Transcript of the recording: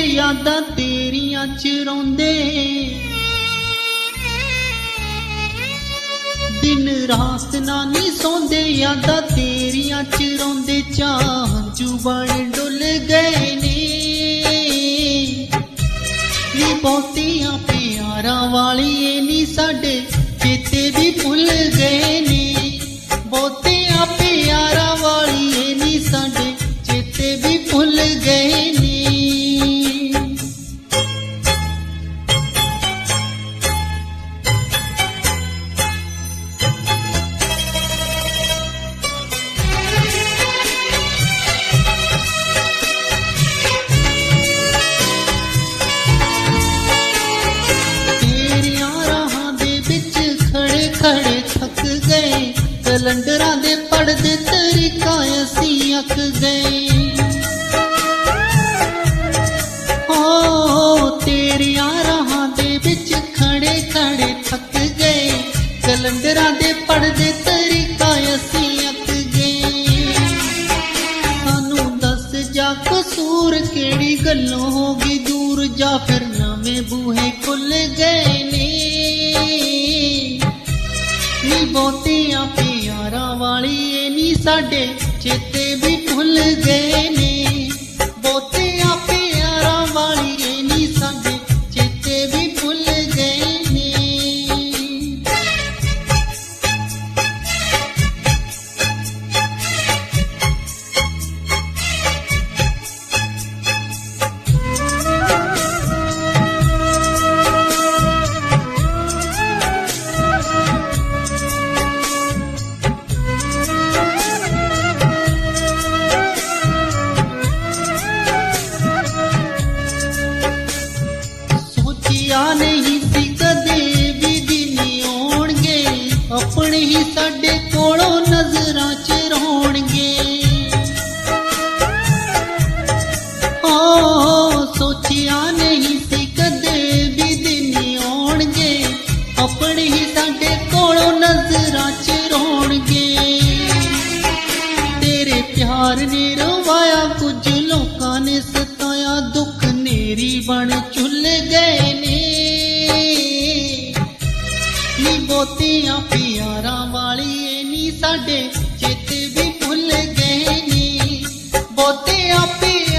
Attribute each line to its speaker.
Speaker 1: ਯਾਦਾਂ ਤੇਰੀਆਂ ਚ ਰੋਂਦੇ। ਦਿਨ ਰਾਤ ਨਾ ਨੀ ਸੌਂਦੇ, ਯਾਦਾਂ ਤੇਰੀਆਂ ਚ ਰੋਂਦੇ। ਚਾਹ ਬਣ ਡੁੱਲ ਗਏ ਨੇ। ਨੀ ਬਹੁਤੀਆਂ ਪਿਆਰਾਂ ਵਾਲੀਏ ਨੀ ਸਾਡੇ ਚੇਤੇ ਵੀ ਭੁੱਲ ਗਏ ਨੇ। ਕੈਲੰਡਰਾਂ ਦੇ ਪੜਦੇ ਤਰੀਕਾ ਅਸੀਂ ਅੱਕ ਗਏ। ਹੋ ਤੇਰੀਆਂ ਰਾਹਾਂ ਦੇ ਵਿੱਚ ਖੜੇ ਖੜੇ ਥੱਕ ਗਏ। ਕੈਲੰਡਰਾਂ ਦੇ ਪੜਦੇ ਤਰੀਕਾ ਅਸੀਂ ਅੱਕ ਗਏ। ਸਾਨੂੰ ਦੱਸ ਜਾ ਕਸੂਰ ਕਿਹੜੀ ਗੱਲੋਂ ਹੋ ਗਈ? ਦੂਰ ਜਾ ਫਿਰ ਨਵੇਂ ਬੂਹੇ ਖੁੱਲ ਗਏ ਨੇ। ਨੀ ਬਹੁਤੀਆਂ ਸਾਡੇ ਚੇਤੇ ਪਿਆਰ ਨੇ ਰਵਾਇਆ, ਕੁਝ ਲੋਕਾਂ ਨੇ ਸਤਾਇਆ, ਦੁੱਖ ਨੇਰੀ ਬਣ ਚੁੱਲ ਗਏ ਨੇ। ਨੀ ਬਹੁਤੀਆਂ ਪਿਆਰਾਂ ਵਾਲੀ ਏ ਨੀ ਸਾਡੇ ਚੇਤੇ ਵੀ ਭੁੱਲ ਗਏ ਨੇ। ਬਹੁਤੀਆਂ ਪਿਆਰਾਂ